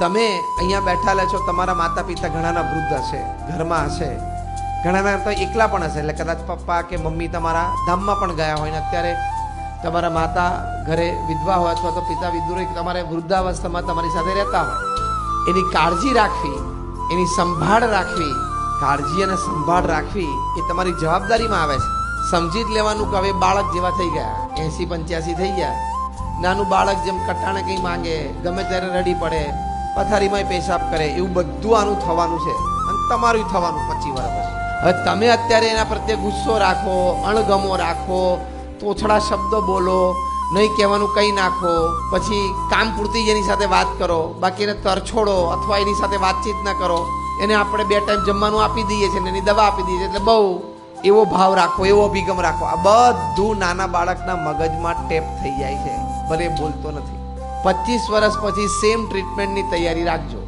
તમે અહીંયા બેઠેલા છો, તમારા માતા પિતા ઘણાના વૃદ્ધ હશે, ઘરમાં હશે. ઘણાના તો એકલા પણ હશે, એટલે કદાચ પપ્પા કે મમ્મી તમારા ધામમાં પણ ગયા હોય ને, અત્યારે તમારા માતા ઘરે વિધવા હોય અથવા તો પિતા વિધુર તમારે વૃદ્ધાવસ્થામાં તમારી સાથે રહેતા હોય. એની કાળજી રાખવી, એની સંભાળ રાખવી, કાળજી અને સંભાળ રાખવી એ તમારી જવાબદારીમાં આવે છે. સમજી જ લેવાનું કે હવે બાળક જેવા થઈ ગયા, એસી પંચ્યાસી થઈ ગયા. નાનું બાળક જેમ કટાણે કંઈ માંગે, ગમે ત્યારે રડી પડે પથારીમાં પેશાબ કરે, એવું બધું આનું થવાનું છે. અને તમારું થવાનું પચી વર્ષ પછી. હવે તમે અત્યારે એના પ્રત્યે ગુસ્સો રાખો, અણગમો રાખો, તોછડા શબ્દો બોલો, નહીં કહેવાનું કંઈ નાખો, પછી કામ પૂરતી જ એની સાથે વાત કરો બાકી એને તરછોડો અથવા એની સાથે વાતચીત ના કરો. એને આપણે બે ટાઈમ જમવાનું આપી દઈએ છીએ એની દવા આપી દઈએ છીએ. એટલે બહુ એવો ભાવ રાખો, એવો અભિગમ રાખો. આ બધું નાના બાળકના મગજમાં ટેપ થઈ જાય છે. ભલે બોલતો નથી. પચીસ વર્ષ પછી સેમ ટ્રીટમેન્ટની તૈયારી રાખજો.